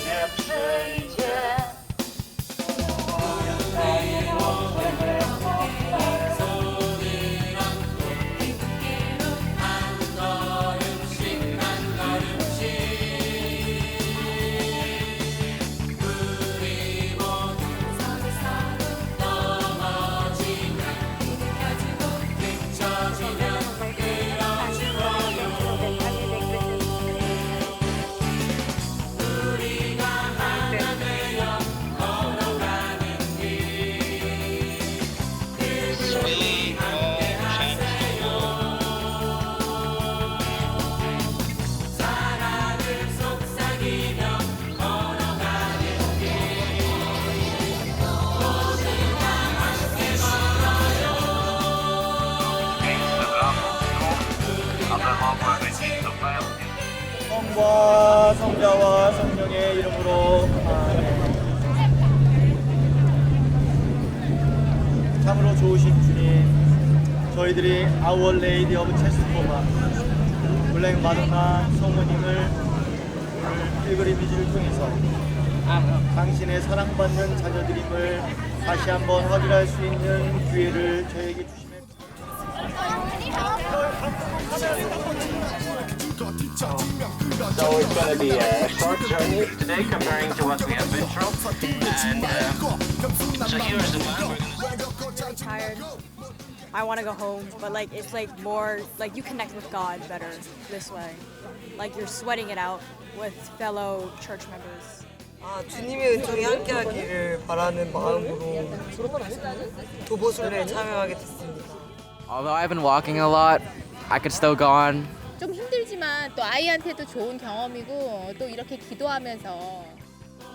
and change. 성부와 성자와 성령의 이름으로 아멘. 참으로 좋으신 주님, 저희들이 아워 레이디 오브 체스코마 블랙 마돈나 성모님을 오늘 필그리 미지를 통해서 당신의 사랑받는 자녀들임을 다시 한번 확인할 수 있는 기회를 저에게 주시면 So it's going to be a short journey today comparing to what we have been through. And uh, so here's the plan. We're gonna tired. I want to go home, but like it's like more like you connect with God better this way. Like you're sweating it out with fellow church members. 아, 주님의 은총이 함께하기를 바라는 마음으로 도보순례에 참여하게 됐습니다. Although I've been walking a lot, I could still go on. 좀 힘들 지만 또 아이한테도 좋은 경험이고 또 이렇게 기도하면서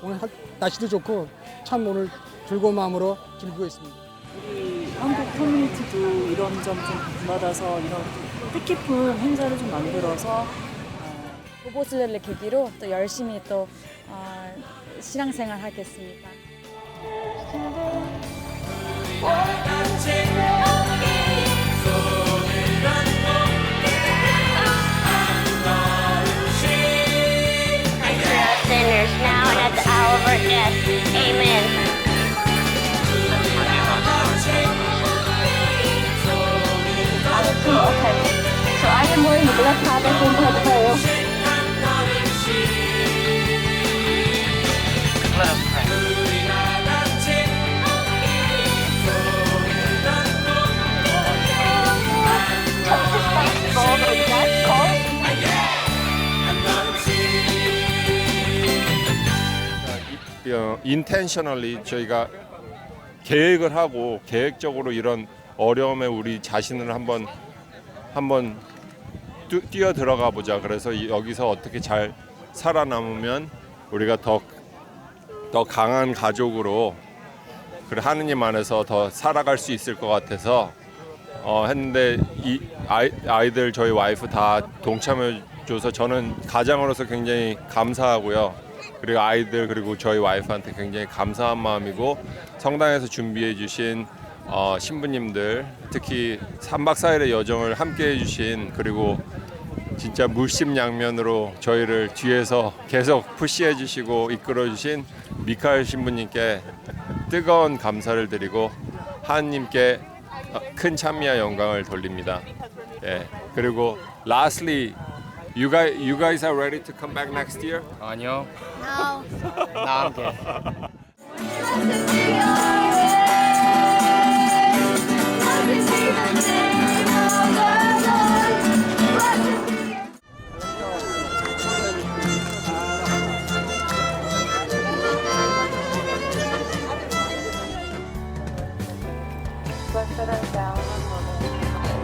오늘 하- 날씨도 좋고 참 오늘 즐거운 마음으로 즐기고 있습니다. 우리 한국 커뮤니티도 이런 점 좀 받아서 이런 뜻깊은 행사를 좀 만들어서 보보스를 계기로 또 열심히 또 어, 신앙생활 하겠습니다. Amen. Okay. So I am wearing the blood father from her 어, 인텐셔널리 저희가 계획을 하고 계획적으로 이런 어려움에 우리 자신을 한번 한번 뛰- 뛰어 들어가 보자. 그래서 이- 여기서 어떻게 잘 살아남으면 우리가 더 더 강한 가족으로 그래 하느님 안에서 더 살아갈 수 있을 것 같아서 어, 했는데 이 아이, 아이들 저희 와이프 다 동참해 줘서 저는 가장으로서 굉장히 감사하고요. 그리고 아이들 그리고 저희 와이프한테 굉장히 감사한 마음이고 성당에서 준비해 주신 어, 신부님들 특히 3박 4일의 여정을 함께 해 주신 그리고 진짜 물심양면으로 저희를 뒤에서 계속 푸시해 주시고 이끌어 주신 미카엘 신부님께 뜨거운 감사를 드리고 하나님께 어, 큰 찬미와 영광을 돌립니다. 예. 그리고 lastly you guys you guys are ready to come back next year? 아니요. No. Nah, I'm good.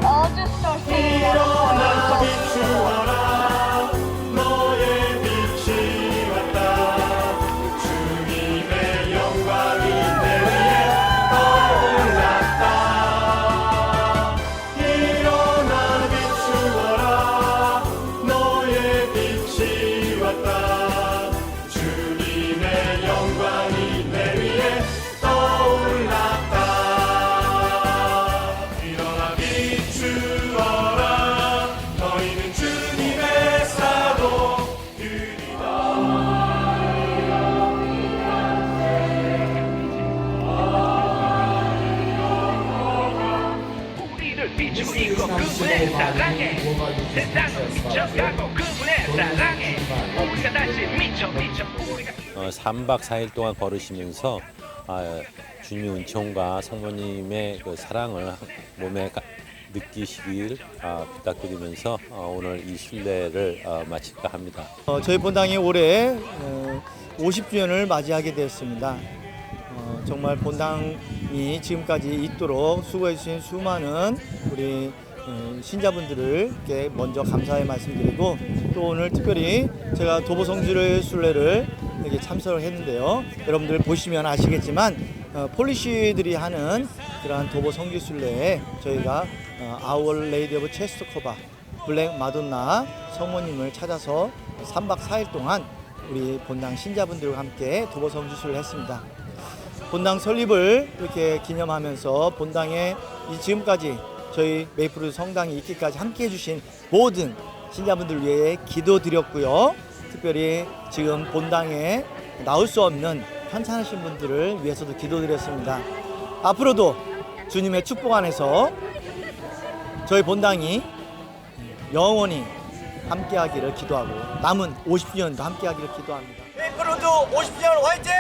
All just start singing. 그분의 사랑에 세상을 비춰가고 그분의 사랑에 우리가 다시 미쳐 미쳐 우리가 어, 3박 4일 동안 걸으시면서 아, 주님 은총과 성모님의 그 사랑을 몸에 가- 느끼시길 아, 부탁드리면서 어, 오늘 이 순례를 어, 마칠까 합니다. 어, 저희 본당이 올해 어, 50주년을 맞이하게 되었습니다. 어, 정말 본당이 지금까지 있도록 수고해 주신 수많은 우리 어, 신자분들께 먼저 감사의 말씀드리고 또 오늘 특별히 제가 도보 성지를 순례를 이렇게 참석을 했는데요. 여러분들 보시면 아시겠지만 어, 폴리시들이 하는 그러한 도보 성지 순례에 저희가 어, 아월 레이디 오브 체스토커바 블랙 마돈나 성모님을 찾아서 3박 4일 동안 우리 본당 신자분들과 함께 도보 성지수를 했습니다. 본당 설립을 이렇게 기념하면서 본당에 이 지금까지 저희 메이플 성당이 있기까지 함께 해주신 모든 신자분들 위해 기도드렸고요. 특별히 지금 본당에 나올 수 없는 편찮으신 분들을 위해서도 기도드렸습니다. 앞으로도 주님의 축복 안에서 저희 본당이 영원히 함께하기를 기도하고 남은 50년도 함께하기를 기도합니다. 메이플로드 50년 화이팅!